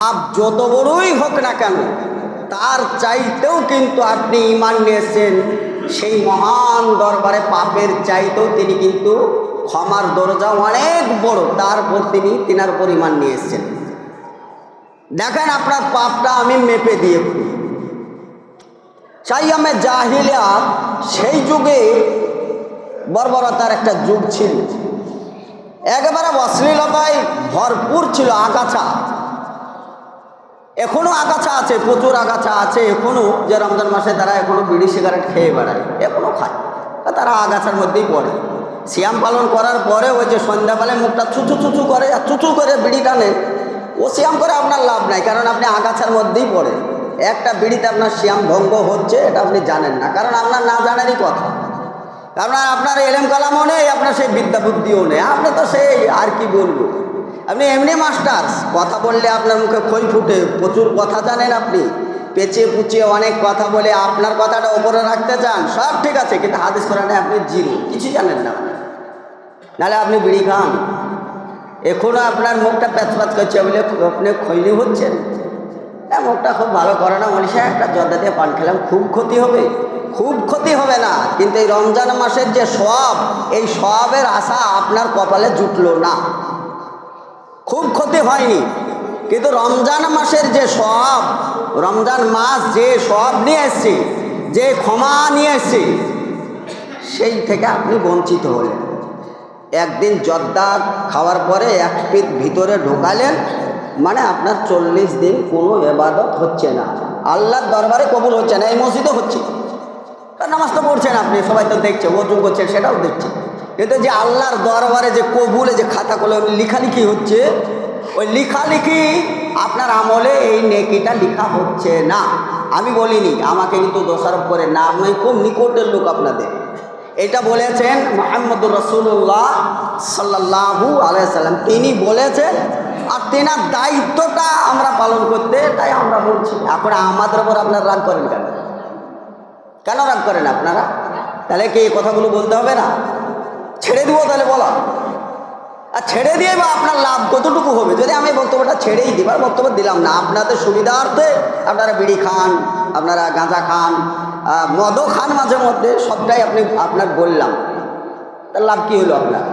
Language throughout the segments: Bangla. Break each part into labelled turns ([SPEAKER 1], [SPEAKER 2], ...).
[SPEAKER 1] পাপ যত বড়ই হোক না কেন, তার চাইতেও কিন্তু আপনি ইমান নিয়েছেন। সেই মহান দরবারে পাপের চাইতেও তিনি কিন্তু ক্ষমার দরজা অনেক বড়, তারপর তিনি তিনার পরিমাণ নিয়ে এসছেন দেখেন আপনার পাপটা আমি মেপে দিয়ে চাই আমি জাহিলিয়া সেই যুগে বর্বরতার একটা যুগ ছিল। একেবারে অশ্লীলতায় ভরপুর ছিল আগাছা। এখনও আগাছা আছে, প্রচুর আগাছা আছে এখনও যে রমজান মাসে তারা এখনও বিড়ি সিগারেট খেয়ে বেড়ায় এখনও খায়। তারা আগাছার মধ্যেই পড়ে। সিয়াম পালন করার পরে ওই যে সন্ধ্যাবেলায় মুখটা চুচু চুচু করে, আর চুচু করে বিড়ি টানেন ও সিয়াম করে আপনার লাভ নাই, কারণ আপনি আগাছার মধ্যেই পড়ে। একটা বিড়িতে আপনার সিয়াম ভঙ্গ হচ্ছে, এটা আপনি জানেন না, কারণ আপনার না জানারই কথা। কারণ আপনার এলেম কালামও নেই, আপনার সেই বিদ্যা বুদ্ধিও নেই, আপনি তো সেই, আর কি বলব? আপনি এমনি মাস্টার্স, কথা বললে আপনার মুখে খই ফুটে, প্রচুর কথা জানেন আপনি। পেঁচিয়ে পুচিয়ে অনেক কথা বলে আপনার কথাটা ওপরে রাখতে চান, সব ঠিক আছে, কিন্তু হাদিস কোরআনে আপনি জিরো কিছু জানেন না। নাহলে আপনি বিড়ি খান। এখনও আপনার মুখটা প্যাচ প্যাচ করছে বলে আপনি খৈনি হচ্ছেন। হ্যাঁ মুখটা খুব ভালো করে না, মনীষা, একটা জর্দা দিয়ে পান খেলাম, খুব ক্ষতি হবে। খুব ক্ষতি হবে না, কিন্তু এই রমজান মাসের যে সব এই সবের আশা আপনার কপালে জুটলো না। খুব ক্ষতি হয়নি। কিন্তু রমজান মাসের যে সব, রমজান মাস যে সব নিয়ে এসছে, যে ক্ষমা নিয়ে এসছে, সেই থেকে আপনি বঞ্চিত হলেন। একদিন জর্দা খাওয়ার পরে এক পিঠ ভিতরে ঢোকালেন মানে আপনার চল্লিশ দিন কোনো এবাদত হচ্ছে না। আল্লাহর দরবারে কবুল হচ্ছে না, এই মসজিদও হচ্ছে। নামাজ তো পড়ছেন আপনি, সবাই তো দেখছে, অজু করছেন সেটাও দেখছে। কিন্তু যে আল্লাহর দরবারে যে কবুলে যে খাতা কলম লিখালিখি হচ্ছে, ওই লিখালিখি আপনার আমলে এই নেকিটা লিখা হচ্ছে না। আমি বলিনি, আমাকে কিন্তু দোষারোপ করে না আমি খুব নিকটের লোক আপনাদের। এটা বলেছেন মোহাম্মদুর রসুল্লাহ সাল্লাহু আলাইসাল্লাম তিনি বলেছেন, আর তেনার দায়িত্বটা আমরা পালন করতে, তাই আমরা বলছি এখন আমাদের ওপর আপনার রাগ করেন কেন? কেন রাগ করেন আপনারা? তাহলে কি এই কথাগুলো বলতে হবে না? ছেড়ে দিব তাহলে বলা। আর ছেড়ে দিয়ে বা আপনার লাভ কতটুকু হবে? যদি আমি বক্তব্যটা ছেড়েই দিই বা বক্তব্য দিলাম না। আপনাদের সুবিধার্থে আপনারা বিড়ি খান, আপনারা গাঁজা খান মদও খান মাঝে মধ্যে, সবটাই আপনি আপনার বললাম। তার লাভ কী হলো আপনার?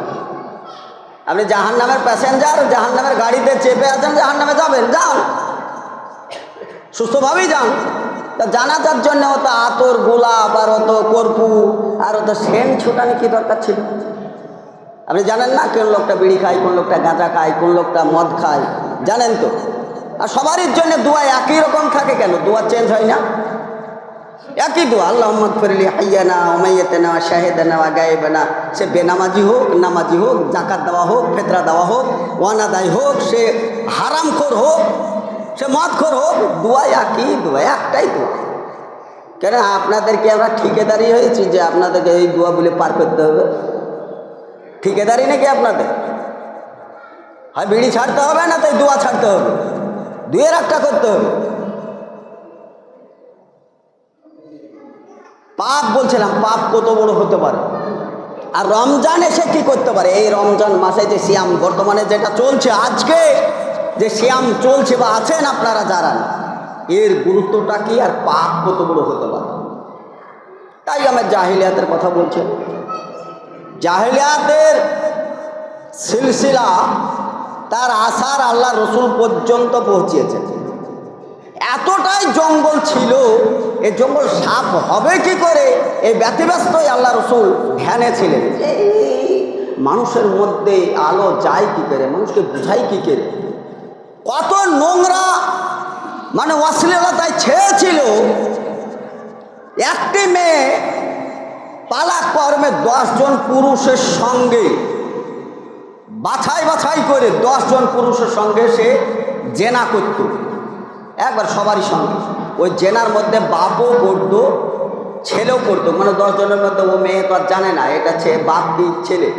[SPEAKER 1] আপনি জাহান নামের প্যাসেঞ্জার জাহান নামের গাড়িতে চেপে আছেন জাহান নামে যাবেন, যান। সুস্থভাবেই যান। তা জানাজার জন্য অত আতর, গোলাপ, আর অত কর্পু আর অত সেন ছোটানি কি দরকার ছিল? আপনি জানেন না কোন লোকটা বিড়ি খায়, কোন লোকটা গাঁজা খায়, কোন লোকটা মদ খায়? জানেন তো? আর সবারই জন্য দোয়া একই রকম থাকে কেন? দোয়া চেঞ্জ হয় না? একই দোয়া আল্লাহ নেওয়া শাহেদে নেওয়া গায়েবে না সে বেনামাজি হোক, নামাজি হোক, জাকাত দেওয়া হোক, ফেতরা দেওয়া হোক ওয়ানাদাই হোক, সে হারামখোর হোক সে মত মদখোর হোক দোয়া একই দোয়া একটাই দোয়া কেন আপনাদেরকে আমরা ঠিকাদারি হয়েছি যে আপনাদেরকে এই দোয়া বলে পার করতে হবে? ঠিকাদারি নাকি আপনাদের? হয় বিড়ি ছাড়তে হবে না তাই দোয়া ছাড়তে হবে? দুয়ের একটা করতে হবে। পাপ বলছিলাম, পাপ কত বড় হতে পারে? আর রমজান এসে কি করতে পারে? এই রমজান মাসে যে শ্যাম বর্তমানে যেটা চলছে আজকে যে শ্যাম চলছে বা আছেন আপনারা যারা এর গুরুত্বটা কি আর পাপ কত বড় হতে পারে? তাই আমার জাহিলিয়াতের কথা বলছে। জাহিলিয়াতের সিলসিলা তার আশার আল্লাহ রসুল পর্যন্ত পৌঁছিয়েছে। এতটাই জঙ্গল ছিল, এ জঙ্গল সাপ হবে কি করে? এই ব্যতিব্যস্তই আল্লাহ রসুল ধ্যানে ছিলেন। মানুষের মধ্যে আলো যায় কি করে? মানুষকে বুঝাই কি করে? কত নোংরা মানে অশ্লীলতায় ছেয়েছিল। একটি মেয়ে পালাক কর্মে দশজন পুরুষের সঙ্গে, বাছাই বাছাই করে দশজন পুরুষের সঙ্গে সে জেনা করত। একবার সবারই সঙ্গে। ওই জেনার মধ্যে বাপও করতো ছেলেও করতো মানে দশজনের মধ্যে ও মেয়ে তো আর জানে না, এটা বাপ দি ছেলে।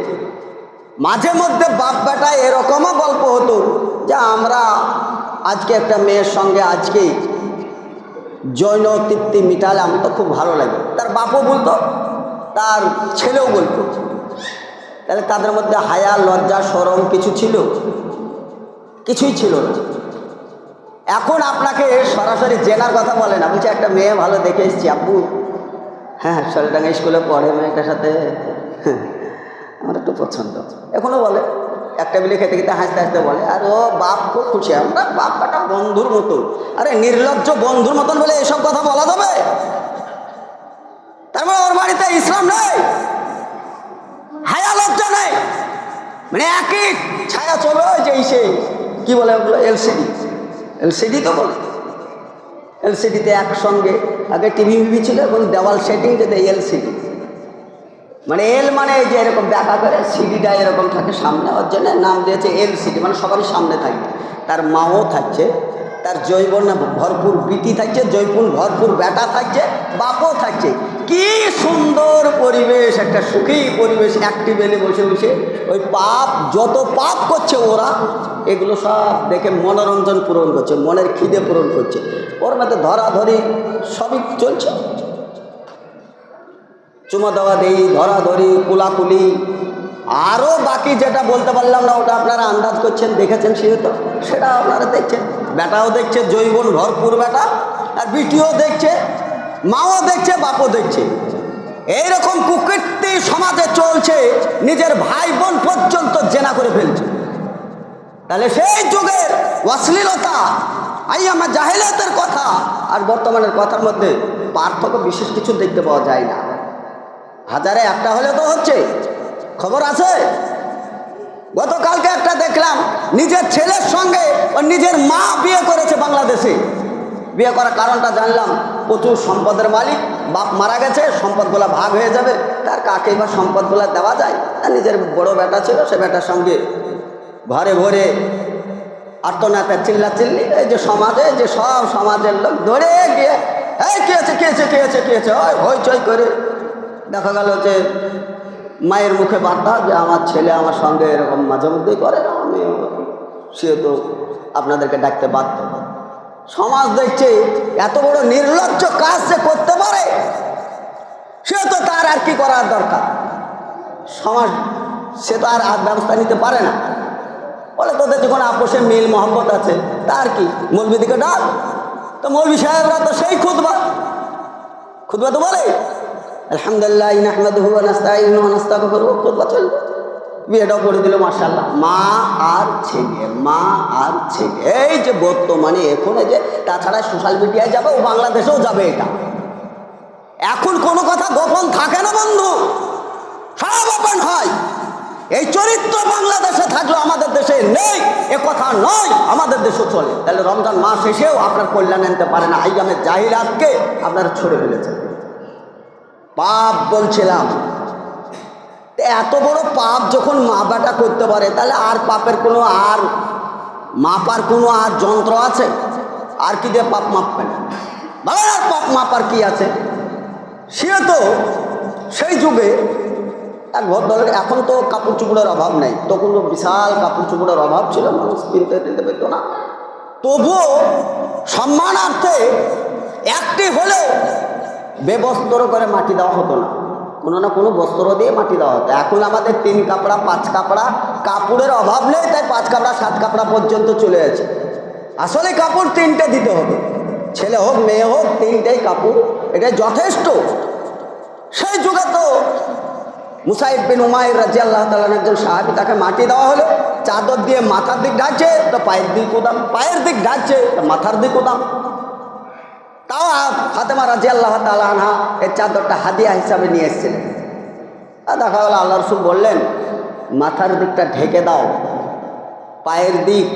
[SPEAKER 1] মাঝে মধ্যে বাপ বেটায় এরকমও গল্প হতো যে আমরা আজকে একটা মেয়ের সঙ্গে আজকেই জৈন তৃপ্তি মিটালাম তো খুব ভালো লাগে। তার বাপও বলতো তার ছেলেও বলতো। তাহলে তাদের মধ্যে হায়া লজ্জা সরম কিছু ছিল? কিছুই ছিল না। এখন আপনাকে সরাসরি জেনার কথা বলে না বলছে একটা মেয়ে ভালো দেখে এসেছি আব্বু। হ্যাঁ শরীরডাঙ্গা স্কুলে পড়ে মেয়েটার সাথে হ্যাঁ, পছন্দ। এখনও বলে, এক টেবিলে খেতে খেতে হাসতে হাসতে বলে, আর ও বাপ খুব খুশি, আমরা বাপ কাটা বন্ধুর মতন। আরে নির্লজ্জ বন্ধুর মতন বলে এসব কথা বলা যাবে? তারপরে ওর বাড়িতে ইসলাম নেই হায়া লজ্জা নেই। মানে একই ছায়া চলো যে সে, কি বলে ওগুলো, এলসিডি। এলসিডি তো বলে। এলসিডিতে একসঙ্গে আগে টিভি ভিভি ছিল এবং দেওয়াল সেটিং যেতে এলসিডি। মানে এল মানে যে এরকম দেখা করে সিডিটা এরকম থাকে সামনে, ওর জন্য নাম দিয়েছে এল সিডি মানে সবারই সামনে থাকবে। তার মাও থাকছে, তার জৈবন ভরপুর বিটি থাকছে, জৈপুন ভরপুর বেটা থাকছে, বাপও থাকছে। কি সুন্দর পরিবেশ, একটা সুখী পরিবেশ একটি বেলে বসে বসে। ওই পাপ, যত পাপ করছে ওরা, এগুলো সব দেখে মনোরঞ্জন পূরণ করছে, মনের খিদে পূরণ করছে। ওর মধ্যে ধরাধরি সবই চলছে। চুমা দেওয়া দেই ধরাধরি কুলাকুলি। আরও বাকি যেটা বলতে পারলাম না, ওটা আপনারা আন্দাজ করছেন, দেখেছেন সেহেতু সেটা আপনারা দেখছেন। বেটাও দেখছে, জৈবন ভরপুর বেটা আর বিটিও দেখছে, মাও দেখছে, বাপও দেখছে। এইরকম কুকীর্তি সমাজে চলছে, নিজের ভাই বোন পর্যন্ত জেনা করে ফেলছে। তাহলে সেই যুগের অশ্লীলতা আই আমার জাহেলাতের কথা, আর বর্তমানের কথার মধ্যে পার্থক্য বিশেষ কিছু দেখতে পাওয়া যায় না। হাজারে একটা হলে তো হচ্ছে। খবর আছে? গতকালকে একটা দেখলাম, নিজের ছেলের সঙ্গে ও নিজের মা বিয়ে করেছে বাংলাদেশে। বিয়ে করার কারণটা জানলাম, প্রচুর সম্পদের মালিক, বাপ মারা গেছে, সম্পদগুলো ভাগ হয়ে যাবে। তার কাকে বা সম্পদগুলো দেওয়া যায়? আর নিজের বড় বেটা ছিল, সে বেটার সঙ্গে ঘরে ভরে আর্তনাথের চিল্লা চিল্লি এই যে সমাজে, যে সব সমাজের লোক ধরে গিয়ে, এই, কে আছে কে আছে কে আছে কে আছে? ওই, হইচই করে দেখা গেল যে মায়ের মুখে বার্তা যে আমার ছেলে আমার সঙ্গে এরকম মাঝে মধ্যেই করে না, আমি সে তো আপনাদেরকে ডাকতে বাধ্য। সমাজ দেখছে এত বড় নির্লজ্জ কাজ সে করতে পারে, সে তো তার আর কি করার দরকার? সমাজ, সে তো আর ব্যবস্থা নিতে পারে না। বলে তোদের যখন আপোষে মিল, মহব্বত আছে, তার কি? মৌলবি দিকে ডাক। তো মৌলবি সাহেবরা তো সেই খুদবা খুদবা তো বলে আলহামদুলিল্লাহ, নাহমাদুহু ওয়া নাস্তাইনুহু ওয়া নাস্তাগফিরুহু। খুদবা চলবে বিয়েটাও করে দিল মার্শাল্লাহ মা আর ছেলে, মা আর ছেলে। এই যে বর্তমানে, এখন যে তাছাড়া সোশ্যাল মিডিয়ায় যাবে, ও বাংলাদেশেও যাবে এটা। এখন কোনো কথা গোপন থাকে না, বন্ধু। সব ওপেন হয়। এই চরিত্র বাংলাদেশে থাকলেও আমাদের দেশে নেই, এ কথা নয়, আমাদের দেশে চলে। তাহলে রমজান মাস এসেও আপনার কল্যাণ আনতে পারে না। আইয়ামের জাহিরাতকে আপনারা ছড়ে ফেলেছেন। পাপ বলছিলাম। এত বড় পাপ যখন মা বেটা করতে পারে, তাহলে আর পাপের কোনো আর মাপার কোনো আর যন্ত্র আছে? আর কি দিয়ে পাপ মাপবে না? আর পাপ মাপার কি আছে? সে তো সেই যুগে এক ভদ্রলোক, এখন তো কাপড় চুপড়ের অভাব নেই। তখন তো বিশাল কাপড় চুপড়ের অভাব ছিল, মানুষ কিনতে কিনতে পেত না। তবুও সম্মানার্থে একটি হলেও বেবস্ত্র করে মাটি দেওয়া হতো না। কোনো না কোনো বস্ত্র দিয়ে মাটি দেওয়া হতো। এখন আমাদের তিন কাপড়া, পাঁচ কাপড়া, কাপড়ের অভাব নেই, তাই পাঁচ কাপড়া, সাত কাপড়া পর্যন্ত চলে আছে আসলে কাপড় তিনটে দিতে হবে। ছেলে হোক, মেয়ে হোক, তিনটেই কাপড়। এটা যথেষ্ট। সেই যুগে তো মুসাইব বিন উমাইর রাজি আল্লাহ তালান একজন সাহাবি, তাকে মাটি দেওয়া হলো। চাদর দিয়ে মাথার দিক ঢাকছে তো পায়ের দিক উদাম, পায়ের দিক ঢাকছে তো মাথার দিক উদাম। তাও ফাতেমা রাজি আল্লাহ তালানহা এই চাদরটা হাদিয়া হিসাবে নিয়ে এসেছিলেন। আর দেখা গেল আল্লাহ রসুল বললেন, মাথার দিকটা ঢেকে দাও, পায়ের দিক,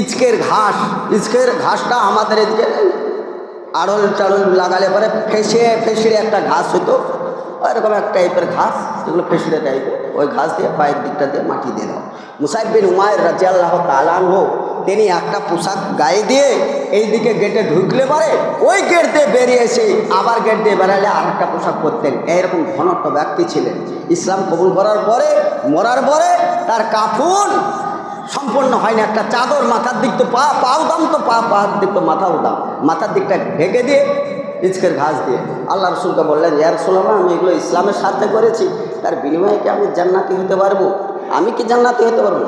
[SPEAKER 1] ইচকের ঘাস, ইচকের ঘাসটা আমাদের এদিকে আড়ল টাড়ল লাগালে পরে ফেসে ফেসড়ে একটা ঘাস হতো এরকম এক টাইপের ঘাস, যেগুলো ফেসড়ে টাইপের, ওই ঘাস দিয়ে পায়ের দিকটা দিয়ে মাটি দিয়ে দাও। মুসাইব বিন উমায়ের রাজি আল্লাহ তালান হোক তিনি একটা পোশাক গায়ে দিয়ে এই দিকে গেটে ঢুকলে পারে, ওই গেট দিয়ে বেরিয়ে এসে আবার গেট দিয়ে বেড়ালে আর একটা পোশাক পরতেন। এইরকম ঘনত্ব ব্যক্তি ছিলেন। ইসলাম কবুল করার পরে, মরার পরে তার কাফুন সম্পূর্ণ হয় না একটা চাদর মাথার দিক তো পা, পাও দাম তো পা পাহার দিক তো মাথাও দাম। মাথার দিকটা ঢেকে দিয়ে ইচকের ঘাস দিয়ে আল্লাহ রসুলকে বললেন ইয়ার রসুল্লাহ আমি এগুলো ইসলামের সাথে করেছি। তার বিনিময়ে কি আমি জান্নাতি হতে পারব? আমি কি জান্নাতি হতে পারব?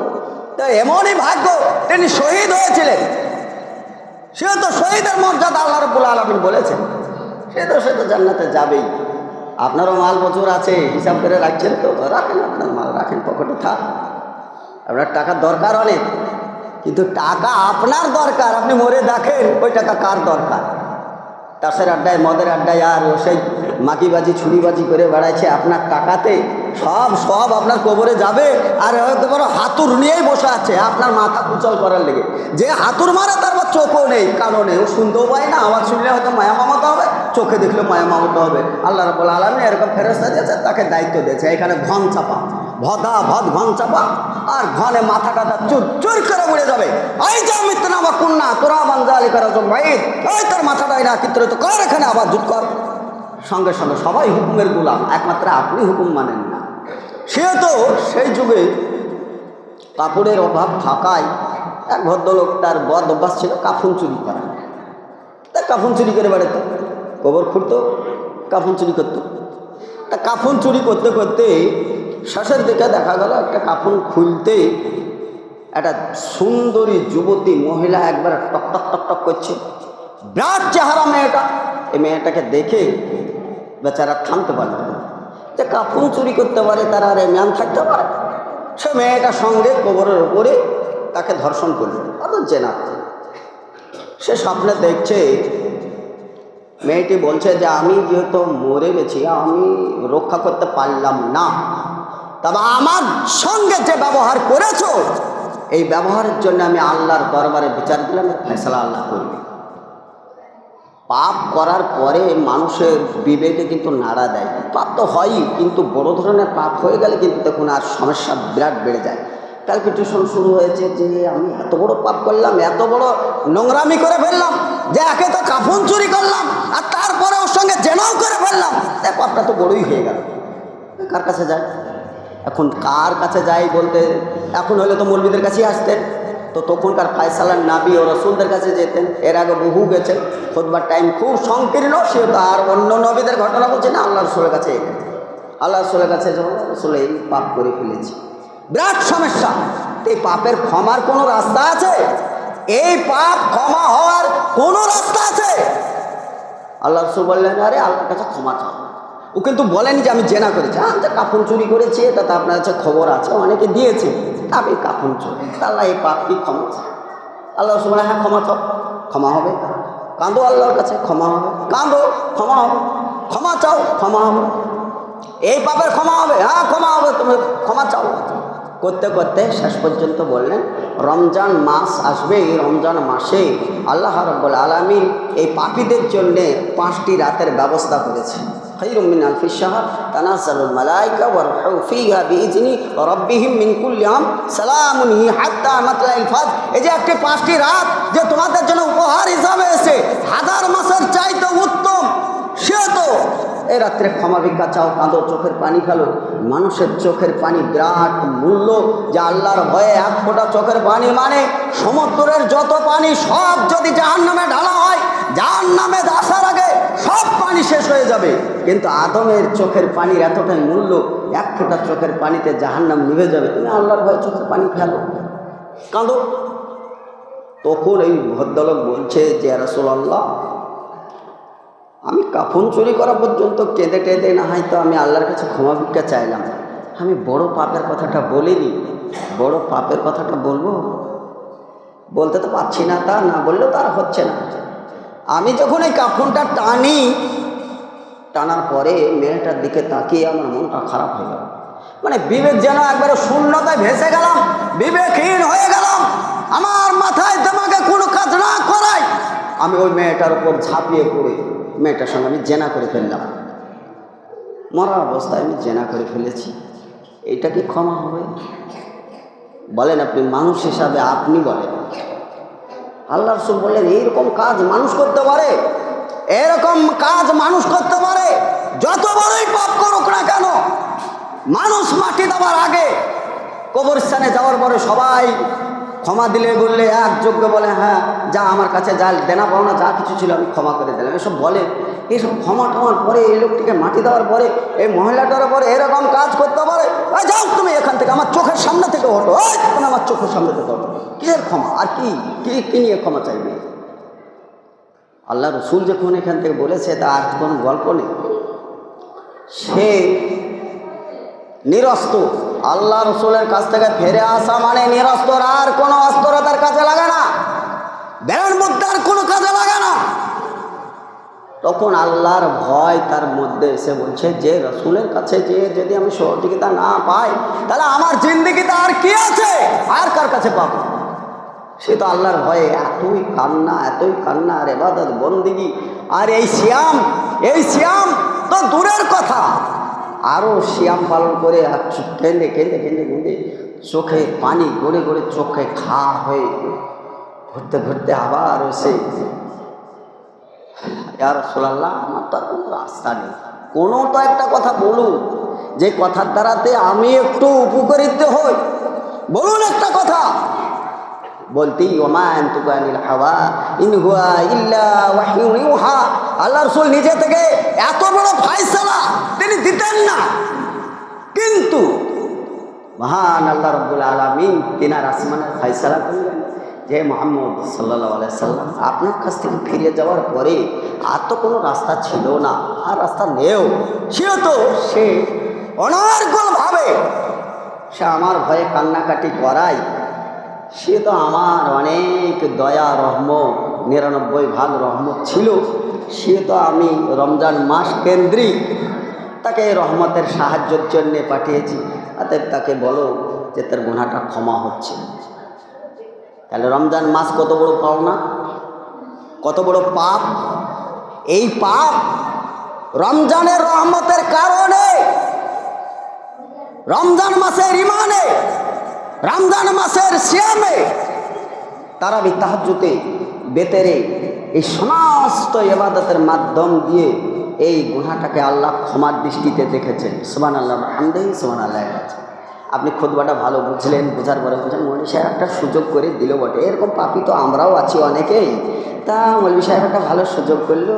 [SPEAKER 1] তো এমনই ভাগ্য, তিনি শহীদ হয়েছিলেন। সে তো শহীদের মর্যাদা আল্লাহ রব্বুল আলমিন বলেছেন। সে তো সে তো জান্নাতে যাবেই। আপনারও মাল প্রচুর আছে, হিসাব করে রাখছেন তো, রাখেন, আপনার মাল রাখেন পকেটে, থাক। আপনার টাকার দরকার অনেক, কিন্তু টাকা আপনার দরকার, আপনি মরে দেখেন, ওই টাকা কার দরকার? তাসের আড্ডায়, মদের আড্ডায় আর ও সেই মাকিবাজি ছুরিবাজি করে বেড়াইছে আপনার টাকাতে সব সব আপনার কবরে যাবে আর হয়তো বড় হাতুর নিয়েই বসে আছে, আপনার মাথা কুচল করার লেগে। যে হাতুর মারে তার বা চোখও নেই কারণ নেই। ও শুনতেও পায় না, আওয়াজ শুনলে হয়তো মায়া মামাতে হবে, চোখে দেখলে মায়া মামাতে হবে। আল্লাহ রব্বুল আলমী এরকম ফেরস্তা দিয়েছে, তাকে দায়িত্ব দিয়েছে। এখানে ঘন চাপা। ভদা ভদ ঘন চাপা আর ঘনে মাথা টাথা চুর চুর করে উড়ে যাবে। এই যা মিত্র বা কন্যা তোরা বাঞ্জালি করা তো ভাই ওই তোর মাথাটাই না চিত্র তো কর, এখানে আবার জুট কর। সঙ্গে সঙ্গে সবাই হুকুমের গোলাম, একমাত্র আপনি হুকুম মানেন না। সে তো সেই যুগে কাপড়ের অভাব থাকায় এক ভদ্রলোক তার বদ অভ্যাস ছিল কাফুন চুরি করা। তা কাফুন চুরি করে বেড়াতো, গোবর খুঁড়তো, কাফুন চুরি করতো। তা কাফুন চুরি করতে করতে শেষের দিকে দেখা গেল একটা কাফুন খুলতে একটা সুন্দরী যুবতী মহিলা একবার টক টক টক টক করছে। বিরাট চেহারা মেয়েটা। এই মেয়েটাকে দেখে বেচারা থামতে পারল না। যে কাফুন চুরি করতে পারে তারা আর ম্যান থাকতে পারে সে মেয়েটার সঙ্গে কবরের ওপরে তাকে ধর্ষণ করল। অত জেনা। সে স্বপ্নে দেখছে, মেয়েটি বলছে যে আমি যেহেতু মরে গেছি, আমি রক্ষা করতে পারলাম না। তবে আমার সঙ্গে যে ব্যবহার করেছ, এই ব্যবহারের জন্য আমি আল্লাহর দরবারে বিচার দিলাম ফেসলা আল্লাহ করবে। পাপ করার পরে মানুষের বিবেকে কিন্তু নাড়া দেয় পাপ তো হয়ই, কিন্তু বড় ধরনের পাপ হয়ে গেলে কিন্তু দেখুন আর সমস্যা বিরাট বেড়ে যায়। ক্যালকুলেশন শুরু হয়েছে যে আমি এত বড় পাপ করলাম, এত বড় নোংরামি করে ফেললাম, যে একে তো কাফন চুরি করলাম, আর তারপরে ওর সঙ্গে জেনাও করে ফেললাম। পাপটা তো বড়ই হয়ে গেল। কার কাছে যায়? এখন কার কাছে যাই বলতে, এখন হলে তো মৌলবীদের কাছেই আসতেন। তো তখনকার ফায়সালার নাবি ও রসুলদের কাছে যেতেন। এর আগে বহু গেছেন খোদবার টাইম খুব সংকীর্ণ সে আর অন্য নবীদের ঘটনা বলছে, না, আল্লাহ রসুলের কাছে আল্লাহ রসুলের কাছে যখন রসুল এই পাপ করে ফেলেছি। বিরাট সমস্যা। এই পাপের ক্ষমার কোনো রাস্তা আছে? এই পাপ ক্ষমা হওয়ার কোনো রাস্তা আছে? আল্লাহ রসুল বললেন, আরে, আল্লাহর কাছে ক্ষমা চাও। ও কিন্তু বলেনি যে আমি জেনা করেছি। হ্যাঁ যে কাপড় চুরি করেছি এটা তো আপনার কাছে খবর আছে, অনেকে দিয়েছে। আমি কাপড় চুরি আল্লাহ এই পাপ কি ক্ষমা আল্লাহ বলে হ্যাঁ ক্ষমা চাও। ক্ষমা হবে। কাঁদো আল্লাহর কাছে, ক্ষমা হবে। কাঁদো, ক্ষমা হবে। ক্ষমা চাও, ক্ষমা হবে। এই পাপের ক্ষমা হবে। হ্যাঁ ক্ষমা হবে, তুমি ক্ষমা চাও। করতে করতে শেষ পর্যন্ত বললেন, রমজান মাস আসবে, এই রমজান মাসে আল্লাহ রব্বুল আলমিন এই পাপীদের জন্যে পাঁচটি রাতের ব্যবস্থা করেছে মিন আলফি শাহর, তানাজ্জালুল মালাইকা ওয়া রুহু ফিহা মিন কুল্লি আম সালামুন ফাজ এই যে একটি পাঁচটি রাত যে তোমাদের জন্য উপহার হিসাবে এসে হাজার মাসের চাইতে উত্তম, সে তো রাত্রে ক্ষমা ভিক্ষা চাও, কাঁদো, চোখের পানি ফেলো। মানুষের চোখের পানি বিরাট মূল্য, যে আল্লাহর ভয়ে এক ফোঁটা চোখের পানি মানে সমুদ্রের যত পানি সব যদি জাহান নামে ঢালা হয় জাহান নামে দাসার আগে সব পানি শেষ হয়ে যাবে। কিন্তু আদমের চোখের পানির এতটাই মূল্য, এক ফোঁটা চোখের পানিতে জাহান নাম নিভে যাবে। তুমি আল্লাহর ভয়ে চোখের পানি ফেলো। কাঁদো তখন এই ভদ্রলোক বলছে যে রসুল্লাহ আমি কাফন চুরি করা পর্যন্ত কেঁদে টেঁদে না হয় তো আমি আল্লাহর কাছে ক্ষমা ভিক্ষা চাইলাম। আমি বড় পাপের কথাটা বলিনি। বড় পাপের কথাটা বলব? বলতে তো পারছি না তা না বললেও তার হচ্ছে না। আমি যখন এই কাফনটা টানি, টানার পরে মেয়েটার দিকে তাকিয়ে আমার মনটা খারাপ হয়ে গেল। মানে বিবেক যেন একবারে শূন্যতায় ভেসে গেলাম, বিবেকহীন হয়ে গেলাম। আমার মাথায় তোমাকে কোনো কাজ না করাই। আমি ওই মেয়েটার উপর ঝাঁপিয়ে পড়ে মেয়েটার সঙ্গে আমি জেনা করে ফেললাম। মরা অবস্থায় আমি জেনা করে ফেলেছি। এটা কি ক্ষমা হবে? বলেন আপনি, মানুষ হিসাবে আপনি বলেন। আল্লাহ রসুল বললেন, এইরকম কাজ মানুষ করতে পারে, এরকম কাজ মানুষ করতে পারে, যত বড়ই পাপ করুক না কেন, মানুষ মাটি দেওয়ার আগে কবরস্থানে যাওয়ার পরে সবাই ক্ষমা দিলে বললে, এক যোগ্য বলে হ্যাঁ যা আমার কাছে, যা দেনা পাওনা, যা কিছু ছিল, আমি ক্ষমা করে দিলাম। এসব বলে, এসব ক্ষমা টমার পরে এই লোকটিকে মাটি দেওয়ার পরে, এই মহিলাটার পরে এরকম কাজ করতে পারে যাও তুমি এখান থেকে, আমার চোখের সামনে থেকে ওই তুমি আমার চোখের সামনে থেকে ওঠো। কিসের ক্ষমা? আর কি কি কি নিয়ে ক্ষমা চাইবে? আল্লাহ রসুল যখন এখান থেকে বলেছে তা আর কোনো গল্প নেই। সে নিরস্ত। আল্লাহ রসুলের কাছ থেকে ফিরে আসা মানে নিরস্ত্র আর কোনো অস্ত্র তার কাছে লাগে না। ব্যারের মধ্যে আর কোনো কাজে লাগে না। তখন আল্লাহর ভয় তার মধ্যে এসে বলছে, যে রসুলের কাছে যে যদি আমি সহযোগিতা না পাই, তাহলে আমার জিন্দিগিতে আর কি আছে? আর কার কাছে পাবো? সে তো আল্লাহর ভয়ে এতই কান্না এতই কান্না আর এবাদত, বন্দিগি। আর এই শ্যাম এই শ্যাম তো দূরের কথা। আরও শ্যাম পালন করে আর কেঁদে কেঁদে কেঁদে কেঁদে চোখে পানি গড়ে গড়ে চোখে খা হয়ে ঘুরতে ঘুরতে আবার এসে আর সোলাল্লাহ আমার তো আর কোনো রাস্তা নেই। কোনো তো একটা কথা বলুন, যে কথার দ্বারাতে আমি একটু উপকৃত হই। বলুন একটা কথা। বলতেই ওমান হাওয়া, ইন হুয়া ইল্লা ওয়াহিউন ইউহা। আল্লাহ রসুল নিজে থেকে এত বড় ফায়সালা তিনি দিতেন না। কিন্তু মহান আল্লাহ রব্বুল আলমিন তিনার আসমানের ফাইসালা করলেন যে মোহাম্মদ সাল্লাহ সাল্লাম আপনার কাছ থেকে ফিরে যাওয়ার পরে আর তো কোনো রাস্তা ছিল না, আর রাস্তা নেও। সেহেতু সে অনর্গলভাবে সে আমার ভয়ে কান্নাকাটি করায়। সে তো আমার অনেক দয়া রহমত, নিরানব্বই ভাগ রহমত ছিল। সে তো আমি রমজান মাস কেন্দ্রিক। তাকে রহমতের সাহায্যের জন্যে পাঠিয়েছি। অতএব তাকে বলো যে তার গুণাটা ক্ষমা হচ্ছে। তাহলে রমজান মাস কত বড় পাওনা কত বড় পাপ? এই পাপ রমজানের রহমতের কারণে, রমজান মাসের ইমানে রমজান মাসের শ্যামে তাহাজুতে বেতেরে এই সমস্ত এবাদতের মাধ্যম দিয়ে এই গুহাটাকে আল্লাহ ক্ষমার দৃষ্টিতে দেখেছেন। সুমান আল্লাহ আমদেই সুমান আল্লাহ আপনি খোদবাটা ভালো বুঝলেন, বোঝার পরে বুঝলেন মৌলী সাহেব একটা সুযোগ করে দিল বটে। এরকম পাপি তো আমরাও আছি অনেকেই। তা মৌলী সাহেব একটা ভালো সুযোগ করল।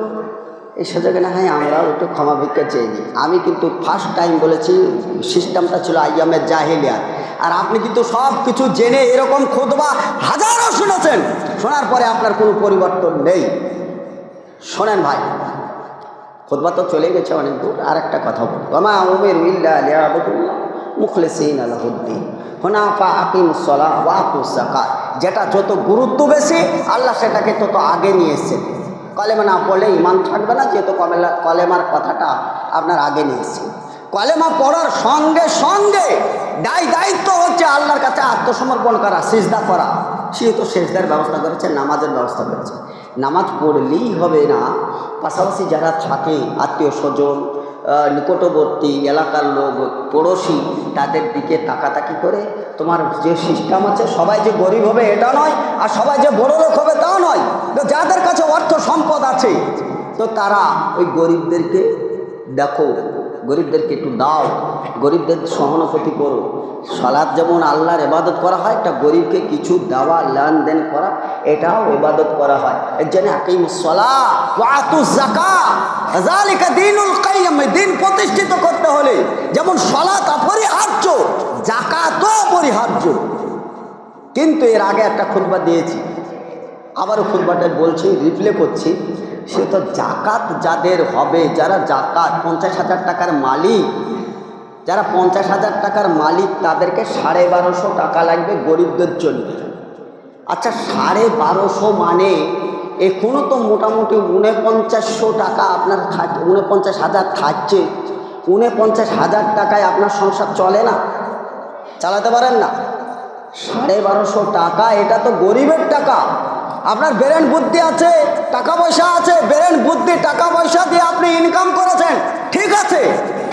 [SPEAKER 1] এই সুযোগে না হয় আমরাও একটু ক্ষমা ভিক্ষা চেয়ে নিই। আমি কিন্তু ফার্স্ট টাইম বলেছি সিস্টেমটা ছিল আইয়ামের জাহেলিয়া। আর আপনি কিন্তু সব কিছু জেনে এরকম খোদবা হাজারও শুনেছেন। শোনার পরে আপনার কোনো পরিবর্তন নেই। শোনেন ভাই খোদবা তো চলে গেছে অনেক দূর। আর একটা কথা বল। ওমা উমের ইল্লা লিয়াবুদুল্লাহ মুখলিসিন আলাহুদ্দিন হোনাফা আকিমুসলা ওয়াকুসাকা যেটা যত গুরুত্ব বেশি, আল্লাহ সেটাকে তত আগে নিয়ে এসেছেন। কলেমা না পড়লে ইমান থাকবে না, যেহেতু কমেলা কলেমার কথাটা আপনার আগে নিয়েছি। কলেমা পড়ার সঙ্গে সঙ্গে দায় দায়িত্ব হচ্ছে আল্লাহর কাছে আত্মসমর্পণ করা, সিজদা করা। সে তো সেজদার ব্যবস্থা করেছে, নামাজের ব্যবস্থা করেছে। নামাজ পড়লেই হবে না, পাশাপাশি যারা থাকে, আত্মীয় স্বজন নিকটবর্তী এলাকার লোক, পড়োশি, তাদের দিকে তাকাতাকি করে, তোমার যে সিস্টেম আছে, সবাই যে গরিব হবে এটা নয়, আর সবাই যে বড় লোক হবে তাও নয়। তো যাদের কাছে অর্থ সম্পদ আছে, তো তারা ওই গরিবদেরকে, দেখো, গরিবদেরকে একটু দাও, গরিবদের সহানুভূতি করো। সালাদ যেমন আল্লাহর এবাদত করা হয়, একটা গরিবকে কিছু দেওয়া, লেনদেন করা এটাও এবাদত করা হয়। এর জন্য দিন প্রতিষ্ঠিত করতে হলে যেমন সলাত অপরিহার্য জাকাতও অপরিহার্য। কিন্তু এর আগে একটা খুতবা দিয়েছি। আবারও খুতবাটা বলছি রিপ্লে করছি। সে তো জাকাত যাদের হবে, যারা জাকাত পঞ্চাশ হাজার টাকার মালিক, যারা পঞ্চাশ হাজার টাকার মালিক, তাদেরকে সাড়ে বারোশো টাকা লাগবে গরিবদের জন্য। আচ্ছা সাড়ে বারোশো মানে এখনও তো মোটামুটি উনপঞ্চাশশো টাকা আপনার উনপঞ্চাশ হাজার থাকছে। উনপঞ্চাশ হাজার টাকায় আপনার সংসার চলে না? চালাতে পারেন না? সাড়ে বারোশো টাকা, এটা তো গরিবের টাকা। আপনার বেরেন বুদ্ধি আছে, টাকা পয়সা আছে, বেরেন বুদ্ধি, টাকা পয়সা দিয়ে আপনি ইনকাম করেছেন। ঠিক আছে।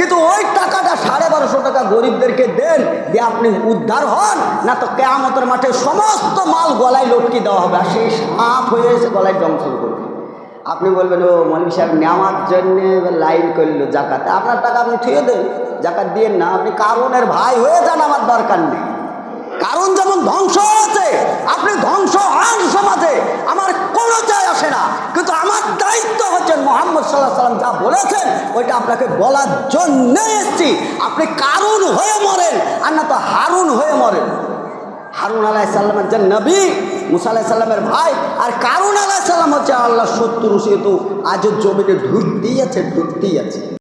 [SPEAKER 1] কিন্তু ওই টাকাটা সাড়ে বারোশো টাকা গরিবদেরকে দেন যে আপনি উদ্ধার হন, না তো কেয়ামতের মাঠে সমস্ত মাল গলায় লটকে দেওয়া হবে। আর সেই সাপ হয়ে গলায় জংশন করবে। আপনি বলবেন, ও মৌলী সাহেব, নেওয়ার জন্যে লাইন করল জাকাতে। আপনার টাকা আপনি থুয়ে দেন। জাকাত দিয়ে না, আপনি কারণের ভাই হয়ে যান, আমার দরকার নেই। কারণ যেমন ধ্বংস আছে আপনি ধ্বংস হন সমাজে আমার কোনো যায় আসে না। কিন্তু আমার দায়িত্ব হচ্ছে মোহাম্মদ সাল্লাহ সাল্লাম যা বলেছেন, ওইটা আপনাকে বলার জন্য এসছি। আপনি কারণ হয়ে মরেন, আর না তো হারুন হয়ে মরেন। হারুন আলাহ সাল্লামের যে নবী, মুসা সাল্লামের ভাই, আর কারুন আলাহ সাল্লাম হচ্ছে আল্লাহ শত্রু সেতু আজও জমিনে ঢুকতেই আছে ঢুকতেই আছে